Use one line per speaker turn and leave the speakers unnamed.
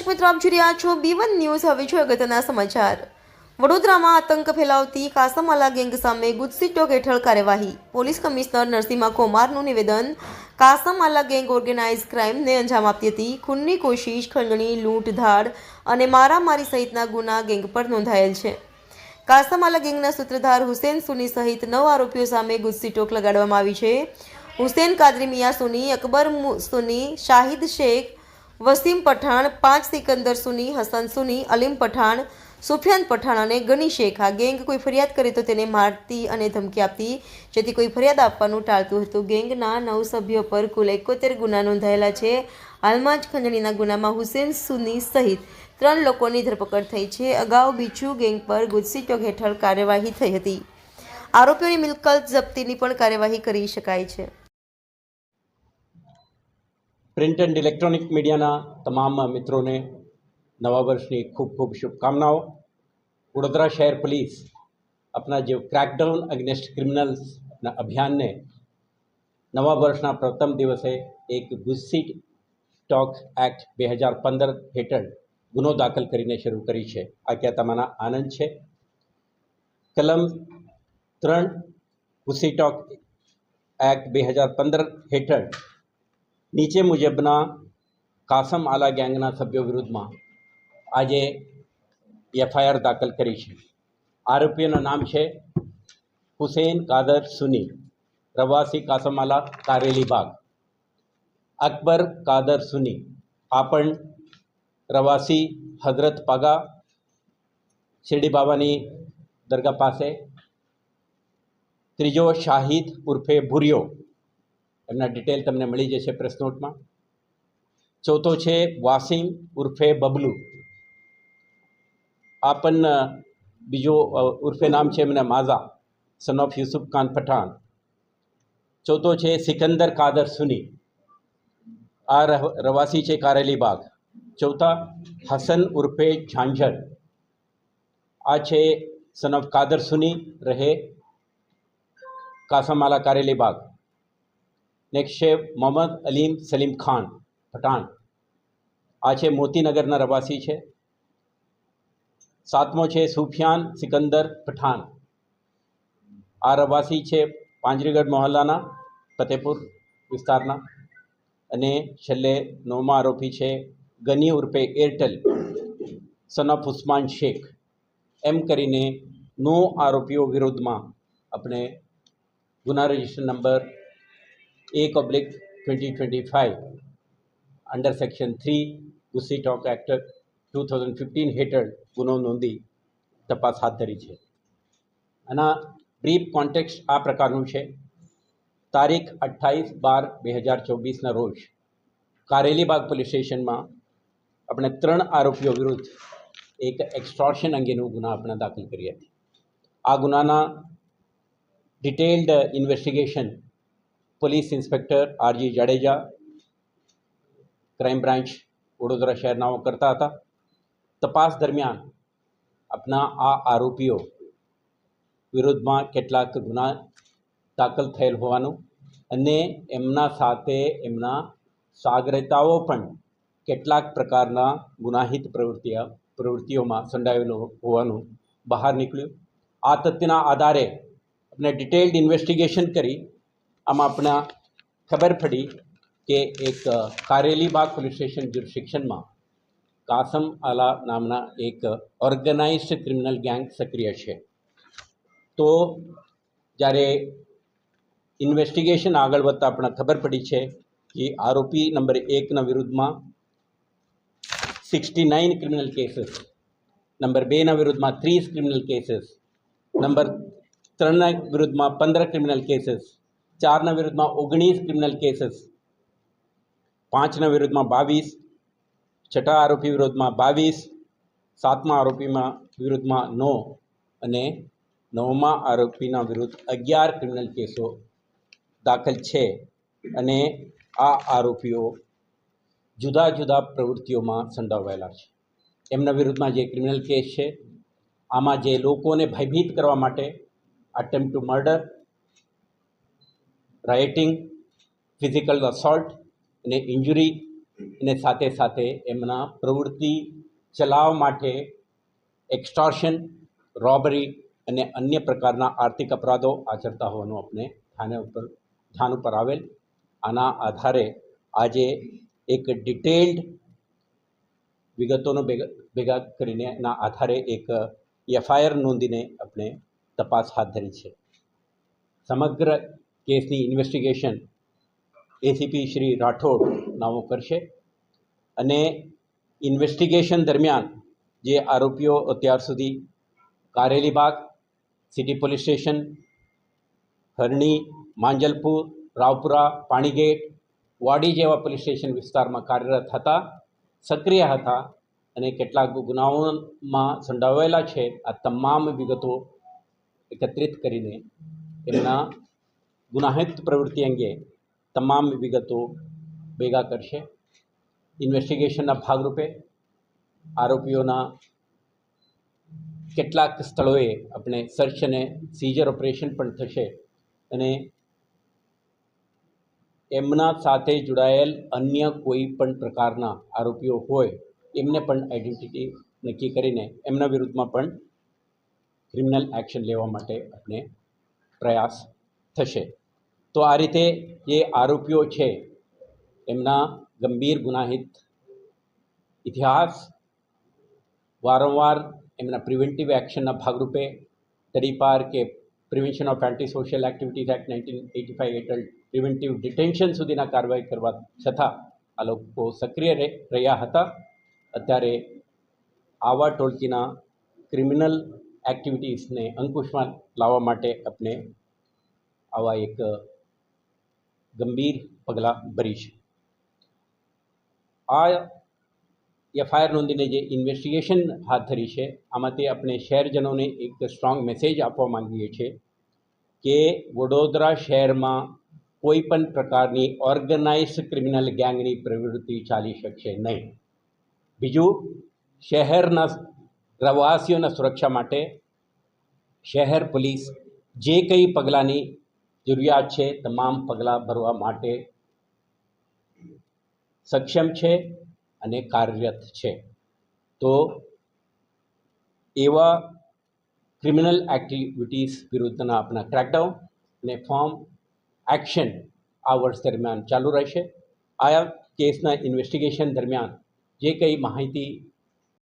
મિત્રો છો ન્યૂઝ હવે જોઈએ અગત્યના સમાચાર. વડોદરામાં આતંક ફેલાવતી કાસમવાલા ગેંગ સામે ગુજસી ટોક હેઠળ કાર્યવાહી. પોલીસ કમિશનર નરસિંહા કુમારનું નિવેદન કાસમવાલા ગેંગ ઓર્ગેનાઇઝ ક્રાઇમને અંજામ આપતી હતી. ખૂનની કોશિશ, ખંડણી લૂંટ ધાડ અને મારામારી સહિતના ગુના ગેંગ પર નોંધાયેલ છે. કાસમવાલા ગેંગના સૂત્રધાર હુસેન સુની સહિત નવ આરોપીઓ સામે ગુજસી ટોક લગાડવામાં આવી છે. હુસેન કાદરી મિયા સુની અકબર સુની, શાહિદ શેખ વસીમ પઠાણ, પાંચ સિકંદર સુની, હસન સુની, અલીમ પઠાણ, સુફિયાન પઠાણ અને ગની શેખ આ ગેંગ કોઈ ફરિયાદ કરે તો તેને મારતી અને ધમકી આપતી, જેથી કોઈ ફરિયાદ આપવાનું ટાળતું હતું. ગેંગના નવ સભ્યો પર કુલ એકોતેર ગુના નોંધાયેલા છે. હાલમાં જ ખંડણીના ગુનામાં હુસેન સુની સહિત ત્રણ લોકોની ધરપકડ થઈ છે. અગાઉ બીજું ગેંગ પર ગુજસી ચોક હેઠળ કાર્યવાહી થઈ હતી. આરોપીઓની મિલકત જપ્તીની પણ કાર્યવાહી કરી શકાય છે.
પ્રિન્ટ એન્ડ ઇલેક્ટ્રોનિક મીડિયાના તમામ મિત્રોને નવા વર્ષની ખૂબ ખૂબ શુભકામનાઓ. વડોદરા શહેર પોલીસ આપણા જે ક્રેકડાઉન અગેન્સ્ટ ક્રિમિનલ્સના અભિયાનને નવા વર્ષના પ્રથમ દિવસે એક ગુસ્સી ટોક એક્ટ બે હજાર પંદર હેઠળ ગુનો દાખલ કરીને શરૂ કરી છે. આ મને આનંદ છે. કલમ ત્રણ ગુસ્સી ટોક એક્ટ બે હજાર પંદર હેઠળ નીચે મુજબના કાસમ આલા ગેંગના સભ્યો વિરુદ્ધમાં આજે એફઆઈઆર દાખલ કરી છે આરોપીઓનું નામ છે હુસેન કાદર સુની પ્રવાસી કાસમ આલા કારેલી બાગ અકબર કાદર સુની આ પણ પ્રવાસી હઝરત પાગા શિરડી બાબાની દરગાહ પાસે ત્રીજો શાહિદ ઉર્ફે ભુરિયો એમના ડિટેલ તમને મળી જશે પ્રેસ નોટમાં ચોથો છે વાસીમ ઉર્ફે બબલુ. આ પણ બીજો ઉર્ફે નામ છે એમને માઝા સન ઓફ યુસુફ ખાન પઠાણ. ચોથો છે સિકંદર કાદર સુની. આ રવાસી છે કારેલી બાગ. ચોથા હસન ઉર્ફે ઝાંઝર આ છે સન ઓફ કાદર સુની, રહે કાસામાલા કારેલી બાગ. નેક્સ્ટ છે મોહમ્મદ અલીમ સલીમ ખાન પઠાણ આ છે મોતીનગરના રવાસી છે. સાતમો છે સુફિયાન સિકંદર પઠાણ આ રવાસી છે પાંજરીગઢ મોહલ્લાના, ફતેપુર વિસ્તારના. અને છેલ્લે નવમા આરોપી છે ગની ઉર્ફે Airtel son of Usman Shaikh એમ કરીને નો આરોપીઓ વિરુદ્ધમાં આપણે ગુના રજિસ્ટર નંબર એક oblique twenty twenty five under section three ગુસ્સી ટોક એક્ટ ટુ થાઉઝન્ડ ફિફ્ટીન હેઠળ ગુનો નોંધી તપાસ હાથ ધરી છે. આના બ્રીફ કોન્ટેક્સ્ટ આ પ્રકારનું છે. તારીખ અઠ્ઠાવીસ બાર બે હજાર ચોવીસના રોજ કારેલીબાગ પોલીસ સ્ટેશનમાં આપણે ત્રણ આરોપીઓ વિરુદ્ધ એક એક્સ્ટોર્શન અંગેનું ગુના આપણે દાખલ કરી હતી. આ ગુનાના detailed investigation police inspector RG Jadeja crime branch Vadodara શહેરનાઓ કરતા હતા. તપાસ દરમિયાન આપના આ આરોપીઓ વિરુદ્ધમાં કેટલાક ગુના દાખલ થયેલ હોવાનું અને એમના સાથે એમના સાગરેતાઓ પણ કેટલાક પ્રકારના ગુનાહિત પ્રવૃત્તિઓ, પ્રવૃત્તિઓમાં સંડાયેલો હોવાનું બહાર નીકળ્યું. આ તથ્યના આધારે આપણે ડિટેલ્ડ ઇન્વેસ્ટિગેશન કરી આમાં આપણા ખબર પડી કે એક કારેલીબાગ પોલીસ સ્ટેશન શિક્ષણમાં કાસમ આલા નામના એક ઓર્ગેનાઇઝડ ક્રિમિનલ ગેંગ સક્રિય છે. તો જ્યારે ઇન્વેસ્ટિગેશન આગળ વધતા આપણને ખબર પડી છે કે આરોપી નંબર એકના વિરુદ્ધમાં sixty nine criminal cases, number બેના વિરુદ્ધમાં ત્રીસ ક્રિમિનલ કેસીસ, નંબર ત્રણના વિરુદ્ધમાં પંદર ક્રિમિનલ કેસીસ ચારના વિરુદ્ધમાં ઓગણીસ ક્રિમિનલ કેસીસ પાંચના વિરુદ્ધમાં બાવીસ, છઠ્ઠા આરોપી વિરુદ્ધમાં બાવીસ, સાતમા આરોપીમાં વિરુદ્ધમાં નો અને નવમા આરોપીના વિરુદ્ધ અગિયાર ક્રિમિનલ કેસો દાખલ છે. અને આ આરોપીઓ જુદા જુદા પ્રવૃત્તિઓમાં સંડોવાયેલા છે. એમના વિરુદ્ધમાં જે ક્રિમિનલ કેસ છે, આમાં જે લોકોને ભયભીત કરવા માટે attempt to murder rioting, physical assault અને ઇન્જુરી અને સાથે સાથે એમના પ્રવૃત્તિ ચલાવવા માટે એક્સ્ટોર્શન, રોબરી અને અન્ય પ્રકારના આર્થિક અપરાધો આચરતા હોવાનું આપણે ધ્યાને ઉપર ધ્યાન ઉપર આવેલ. આના આધારે આજે એક ડિટેલ્ડ વિગતોનો ભેગા ભેગા કરીને એના આધારે એક એફઆઈઆર નોંધીને આપણે તપાસ હાથ ધરી છે. સમગ્ર કેસની ઇન્વેસ્ટિગેશન એસીપી શ્રી રાઠોડ નામો કરશે. અને ઇન્વેસ્ટિગેશન દરમિયાન જે આરોપીઓ અત્યાર સુધી Karelibaug city police station Harni, Manjalpur, Raopura, Panigate, Wadi જેવા પોલીસ સ્ટેશન વિસ્તારમાં કાર્યરત હતા, સક્રિય હતા અને કેટલાક ગુનાઓમાં સંડોવાયેલા છે. આ તમામ વિગતો એકત્રિત કરીને એમના ગુનાહિત પ્રવૃત્તિ અંગે તમામ વિગતો ભેગા કરશે. ઇન્વેસ્ટિગેશનના ભાગરૂપે આરોપીઓના કેટલાક સ્થળોએ આપણે સર્ચ અને સીઝર ઓપરેશન પણ થશે અને એમના સાથે જોડાયેલ અન્ય કોઈ પણ પ્રકારના આરોપીઓ હોય, એમને પણ આઈડેન્ટિટી નક્કી કરીને એમના વિરુદ્ધમાં પણ ક્રિમિનલ એક્શન લેવા માટે આપણે પ્રયાસ થશે. તો આ રીતે જે આરોપીઓ છે, એમના ગંભીર ગુનાહિત ઇતિહાસ વારંવાર એમના પ્રિવેન્ટિવ એક્શનના ભાગરૂપે તડીપાર કે prevention of anti social activities act nineteen eighty five હેઠળ પ્રિવેન્ટિવ ડિટેન્શન સુધીના કાર્યવાહી કરવા છતાં આ લોકો સક્રિય રહે- રહ્યા હતા. અત્યારે આવા ટોળકીના ક્રિમિનલ એક્ટિવિટીઝને અંકુશમાં લાવવા માટે આપણે આવા એક ગંભીર પગલાં ભરી છે. આ એફઆઈઆર નોંધીને જે ઇન્વેસ્ટિગેશન હાથ ધરી છે આમાંથી આપણે શહેરજનોને એક સ્ટ્રોંગ મેસેજ આપવા માંગીએ છીએ કે વડોદરા શહેરમાં કોઈ પણ પ્રકારની ઓર્ગેનાઇઝ ક્રિમિનલ ગેંગની પ્રવૃત્તિ ચાલી શકશે નહીં. બીજું, શહેરના રહેવાસીઓના સુરક્ષા માટે શહેર પોલીસ જે કંઈ પગલાંની જરૂરિયાત છે તમામ પગલાં ભરવા માટે. સક્ષમ છે અને કાર્યરત છે. તો એવા ક્રિમિનલ એક્ટિવિટીઝ વિરુદ્ધના આપણા ક્રેકડાઉન અને ફોર્મ એક્શન આ વર્ષ દરમિયાન ચાલુ રહેશે. આ કેસના ઇન્વેસ્ટિગેશન દરમિયાન જે કંઈ માહિતી